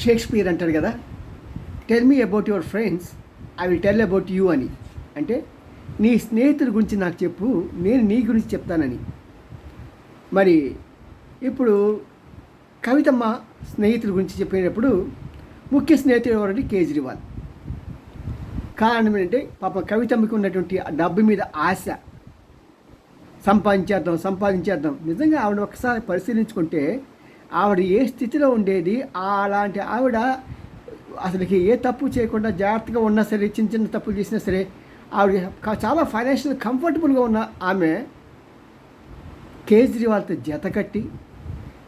Shakespeare అంటారు కదా tell me about your friends I will tell about you అని. అంటే నీ స్నేహితుల గురించి నాకు చెప్పు నేను నీ గురించి చెప్తానని. మరి ఇప్పుడు కవితమ్మ స్నేహితుడి గురించి చెప్పినప్పుడు ముఖ్య స్నేహితుడు ఎవరంటే కేజ్రీవాల్. కారణం ఏంటంటే పాప కవితమ్మకి ఉన్నటువంటి ఆ డబ్బు మీద ఆశ. సంపాదించేద్దాం సంపాదించేద్దాం. నిజంగా ఆవిడ ఒకసారి పరిశీలించుకుంటే ఆవిడ ఏ స్థితిలో ఉండేది అలాంటి ఆవిడ అసలుకి ఏ తప్పు చేయకుండా జాగ్రత్తగా ఉన్నా సరే చిన్న చిన్న తప్పులు చేసినా సరే ఆవిడ చాలా ఫైనాన్షియల్ కంఫర్టబుల్గా ఉన్న ఆమె కేజ్రీవాల్తో జతకట్టి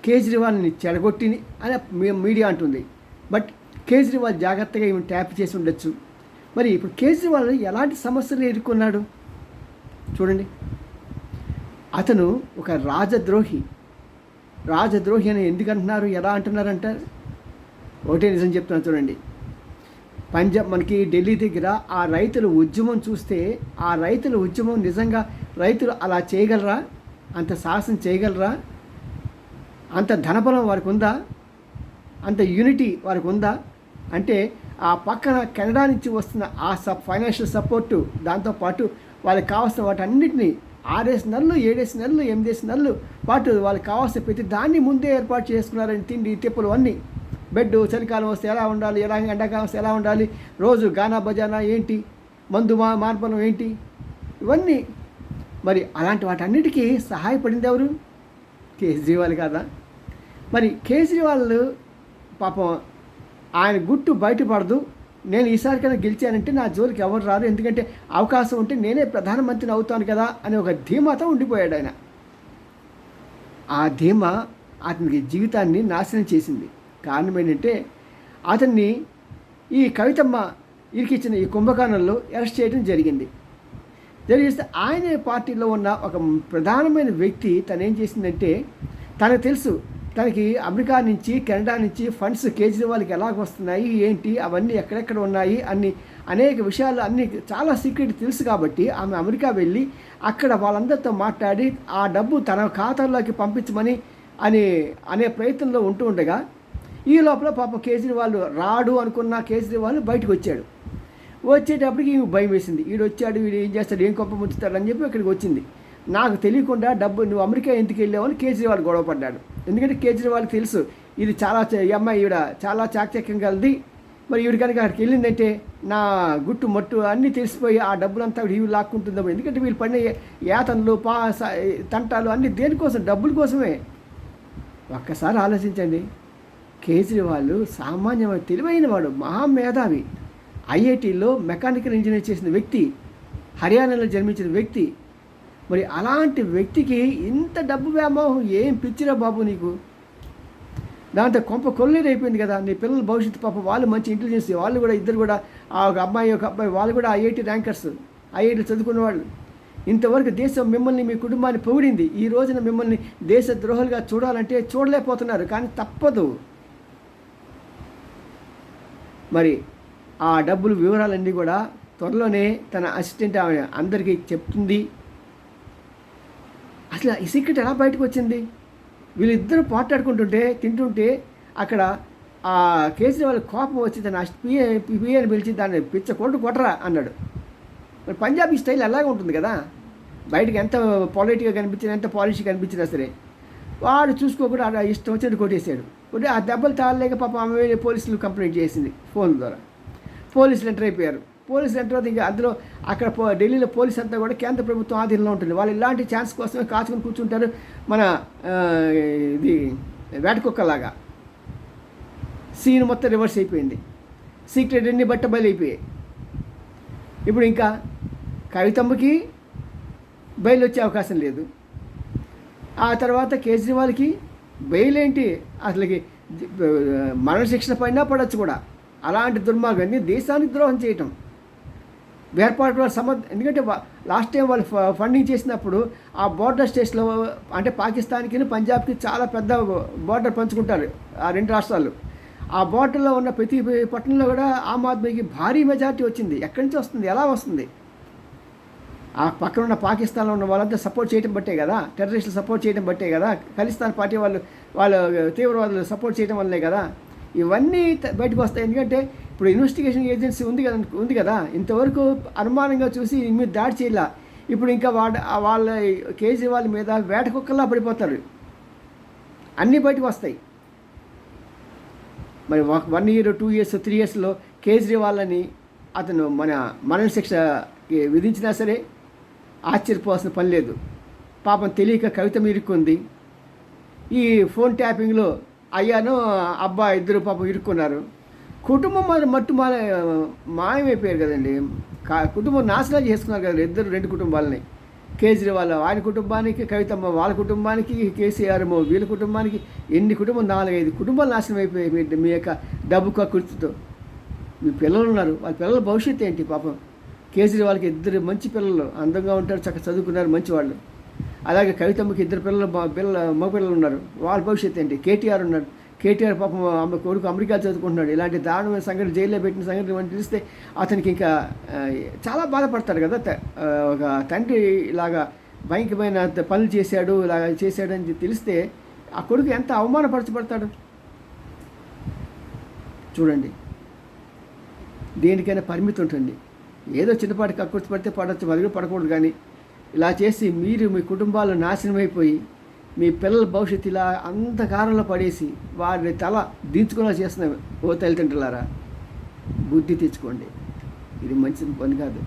కేజ్రీవాల్ని చెడగొట్టి అని మీడియా అంటుంది. బట్ కేజ్రీవాల్ జాగ్రత్తగా ఈమె ట్యాప్ చేసి ఉండొచ్చు. మరి ఇప్పుడు కేజ్రీవాల్ ఎలాంటి సమస్యలు ఎదుర్కొన్నాడు? చూడండి. అతను ఒక రాజద్రోహి. రాజద్రోహి అని ఎందుకు అంటున్నారు ఎలా అంటున్నారంటారు ఒకటే నిజం చెప్తున్నాను చూడండి. పంజాబ్ మనకి ఢిల్లీ దగ్గర ఆ రైతుల ఉద్యమం చూస్తే ఆ రైతుల ఉద్యమం నిజంగా రైతులు అలా చేయగలరా? అంత సాహసం చేయగలరా? అంత ధనబలం వారికి ఉందా? అంత యూనిటీ వారికి ఉందా? అంటే ఆ పక్కన కెనడా నుంచి వస్తున్న ఆ సబ్ ఫైనాన్షియల్ సపోర్టు దాంతోపాటు వాళ్ళకి కావాల్సిన వాటన్నిటిని ఆరేసి నెలలు ఏడేసి నెలలు ఎనిమిదేసి నెలలు పాటు వాళ్ళకి కావాల్సిన ప్రతి దాన్ని ముందే ఏర్పాటు చేసుకున్నారని తిండి తిప్పులు అన్నీ. బెడ్ చలికాలం వస్తే ఎలా ఉండాలి? ఎలా ఎండాకాలం వస్తే ఎలా ఉండాలి? రోజు గానా బజానా ఏంటి? మందు మా మార్పలం ఏంటి? ఇవన్నీ. మరి అలాంటి వాటన్నిటికీ సహాయపడింది ఎవరు? కేజ్రీవాల్ కదా మరి కేజ్రీవాల్ పాపం ఆయన గుట్టు బయటపడదు. నేను ఈసారికైనా గెలిచానంటే నా జోలికి ఎవరు రారు. ఎందుకంటే అవకాశం ఉంటే నేనే ప్రధానమంత్రిని అవుతాను కదా అని ఒక ధీమాతో ఉండిపోయాడు ఆయన. ఆ ధీమా అతనికి జీవితాన్ని నాశనం చేసింది. కారణం ఏంటంటే అతన్ని ఈ కవితమ్మ ఇరికిచ్చిన ఈ కుంభకోణంలో అరెస్ట్ చేయడం జరిగింది. జరిగిస్తే ఆయన పార్టీలో ఉన్న ఒక ప్రధానమైన వ్యక్తి తను ఏం చేసిందంటే తనకు తెలుసు తనకి అమెరికా నుంచి కెనడా నుంచి ఫండ్స్ కేజ్రీవాల్కి ఎలాగ వస్తున్నాయి ఏంటి అవన్నీ ఎక్కడెక్కడ ఉన్నాయి అన్ని అనేక విషయాలు అన్ని చాలా సీక్రెట్ తెలుసు కాబట్టి ఆమె అమెరికా వెళ్ళి అక్కడ వాళ్ళందరితో మాట్లాడి ఆ డబ్బు తన ఖాతాల్లోకి పంపించమని అని అనే ప్రయత్నంలో ఉంటూ ఉండగా ఈ లోపల పాప కేజ్రీవాల్ రాడు అనుకున్న కేజ్రీవాల్ బయటకు వచ్చాడు. వచ్చేటప్పటికి భయం వేసింది. వీడు వచ్చాడు వీడు ఏం చేస్తాడు ఏం కొంప ముంచుతాడు అని చెప్పి ఇక్కడికి వచ్చింది. నాకు తెలియకుండా డబ్బు నువ్వు అమెరికా ఎందుకు వెళ్ళావని కేజ్రీవాల్ గొడవ పడ్డాడు. ఎందుకంటే కేజ్రీవాల్ తెలుసు ఇది చాలా ఈ అమ్మాయి ఈవిడ చాలా చాకచక్యం కలిది మరి ఈవిడ కనుక అక్కడికి వెళ్ళిందంటే నా గుట్టు మట్టు అన్నీ తెలిసిపోయి ఆ డబ్బులంతా ఈవిడ లాక్కుంటుందో ఎందుకంటే వీళ్ళు పడిన యాతనలు పా తంటాలు అన్నీ దేనికోసం? డబ్బుల కోసమే. ఒక్కసారి ఆలోచించండి. కేజ్రీవాల్ సామాన్యమైన తెలివైన వాడు మహామేధావి ఐఐటిలో మెకానికల్ ఇంజనీర్ చేసిన వ్యక్తి హర్యానాలో జన్మించిన వ్యక్తి మరి అలాంటి వ్యక్తికి ఇంత డబ్బు వ్యామోహం ఏం పిచ్చిరా బాబు నీకు? దాంతో కొంప కొల్లేరు అయిపోయింది కదా. నీ పిల్లల భవిష్యత్తు పాప వాళ్ళు మంచి ఇంటెలిజెన్స్ వాళ్ళు కూడా ఇద్దరు కూడా ఆ ఒక అమ్మాయి ఒక అబ్బాయి వాళ్ళు కూడా ఐఐటి ర్యాంకర్స్ ఐఐటి చదువుకున్న వాళ్ళు. ఇంతవరకు దేశం మిమ్మల్ని మీ కుటుంబాన్ని పొగిడింది. ఈ రోజున మిమ్మల్ని దేశ ద్రోహులుగా చూడాలంటే చూడలేకపోతున్నారు కానీ తప్పదు. మరి ఆ డబ్బులు వివరాలన్నీ కూడా త్వరలోనే తన అసిస్టెంట్ ఆమె అందరికీ చెప్తుంది. అసలు ఈ సీక్రెట్ ఎలా బయటకు వచ్చింది? వీళ్ళిద్దరూ పోట్లాడుకుంటుంటే తింటుంటే అక్కడ ఆ కేజ్రీవాల్ కోపం వచ్చి దాన్ని పిఏ పిఏని పిలిచి దాన్ని పిచ్చ కొట్టు కొట్టరా అన్నాడు. మరి పంజాబీ స్టైల్ అలాగే ఉంటుంది కదా? బయటకు ఎంత పాలిటిక్గా కనిపించినా ఎంత పాలిష్గా కనిపించినా సరే వాడు చూసుకోకుండా ఆడ ఇష్టం వచ్చినట్టు కొట్టేశాడు. కొట్టి ఆ దెబ్బలు తాళలేక పాప ఆమె పోలీసులు కంప్లైంట్ చేసింది ఫోన్ ద్వారా. పోలీసులు ఎంటర్ అయిపోయారు. పోలీసులు ఎంటర్ ఇంకా అందులో అక్కడ పో ఢిల్లీలో పోలీస్ అంతా కూడా కేంద్ర ప్రభుత్వం ఆధీనంలో ఉంటుంది. వాళ్ళు ఇలాంటి ఛాన్స్ కోసమే కాచుకొని కూర్చుంటారు మన ఇది వేటకుక్కలాగా. సీన్ మొత్తం రివర్స్ అయిపోయింది. సీక్రెట్ అన్ని బట్ట బయలైపోయాయి. ఇప్పుడు ఇంకా కవితమ్మకి బయలు వచ్చే అవకాశం లేదు. ఆ తర్వాత కేజ్రీవాల్కి బెయిల్ ఏంటి అసలుకి మరణశిక్షణ పైన పడవచ్చు కూడా. అలాంటి దుర్మార్గాన్ని దేశానికి ద్రోహం చేయటం. వేర్పాటు వాళ్ళ సమ ఎందుకంటే లాస్ట్ టైం వాళ్ళు ఫండింగ్ చేసినప్పుడు ఆ బోర్డర్ స్టేట్స్లో అంటే పాకిస్తాన్కి పంజాబ్కి చాలా పెద్ద బోర్డర్ పంచుకుంటారు ఆ రెండు రాష్ట్రాలు. ఆ బోర్డర్లో ఉన్న ప్రతి పట్టణంలో కూడా ఆమ్ ఆద్మీకి భారీ మెజారిటీ వచ్చింది. ఎక్కడి నుంచి వస్తుంది? ఎలా వస్తుంది? ఆ పక్కన ఉన్న పాకిస్తాన్లో ఉన్న వాళ్ళంతా సపోర్ట్ చేయడం బట్టే కదా? టెర్రరిస్టులు సపోర్ట్ చేయడం బట్టే కదా? ఖలిస్తాన్ పార్టీ వాళ్ళు వాళ్ళు తీవ్రవాదులు సపోర్ట్ చేయడం వల్లే కదా? ఇవన్నీ బయటకు వస్తాయి. ఎందుకంటే ఇప్పుడు ఇన్వెస్టిగేషన్ ఏజెన్సీ ఉంది కదా ఉంది కదా. ఇంతవరకు అనుమానంగా చూసి మీరు దాడి చేయాల. ఇప్పుడు ఇంకా వాడ కేజీ వాళ్ళ కేజ్రీవాల్ మీద వేట కుక్కల్లా పడిపోతారు. అన్నీ బయటకు వస్తాయి. మరి ఒక one year two years three ఇయర్స్లో కేజ్రీవాల్ అని అతను మన మరణ శిక్ష విధించినా సరే ఆశ్చర్యపోవాల్సిన పని లేదు. పాపం తెలియక కవిత ఇరుక్కుంది. ఈ ఫోన్ ట్యాపింగ్లో అయ్యాను అబ్బా ఇద్దరు పాపం ఇరుక్కున్నారు. కుటుంబం మరి మట్టు మా మాయమైపోయారు కదండి. కా- కుటుంబం నాశనం చేసుకున్నారు కదా ఇద్దరు రెండు కుటుంబాలని. కేజ్రీవాల్ ఆయన కుటుంబానికి కవితమ్మ వాళ్ళ కుటుంబానికి కేసీఆర్ వీళ్ళ కుటుంబానికి ఎన్ని కుటుంబం నాలుగైదు కుటుంబాలు నాశనం అయిపోయాయి మీ- యొక్క డబ్బు కృతితో మీ పిల్లలు ఉన్నారు. వాళ్ళ పిల్లల భవిష్యత్తు ఏంటి పాపం? కేజ్రీవాల్కి ఇద్దరు మంచి పిల్లలు అందంగా ఉంటారు చక్కగా చదువుకున్నారు మంచి వాళ్ళు అలాగే కవితమ్మకి ఇద్దరు పిల్లలు మా పిల్లల మగ పిల్లలు ఉన్నారు. వాళ్ళ భవిష్యత్తు ఏంటి? కేటీఆర్ ఉన్నారు కేటీఆర్ పాపం అమ్మ కొడుకు అమెరికా చదువుకుంటున్నాడు. ఇలాంటి దారుణమైన సంఘటన జైల్లో పెట్టిన సంఘటన మనం తెలిస్తే అతనికి ఇంకా చాలా బాధపడతాడు కదా. ఒక తండ్రి ఇలాగా భయంకరమైన పనులు చేశాడు ఇలాగ చేశాడు అని తెలిస్తే ఆ కొడుకు ఎంత అవమానపరచబడతాడు? చూడండి. దేనికైనా పరిమితి ఉంటుంది. ఏదో చిన్నపాటి కక్కుర్తి పడితే పడవచ్చు అది కూడా పడకూడదు కానీ ఇలా చేసి మీరు మీ కుటుంబాలు నాశనం అయిపోయి మీ పిల్లల భవిష్యత్తు ఇలా అంధకారంలో పడేసి వారిని తల దించుకునేలా చేస్తున్న ఓ తల్లిదండ్రులారా బుద్ధి తెచ్చుకోండి. ఇది మంచి పని కాదు.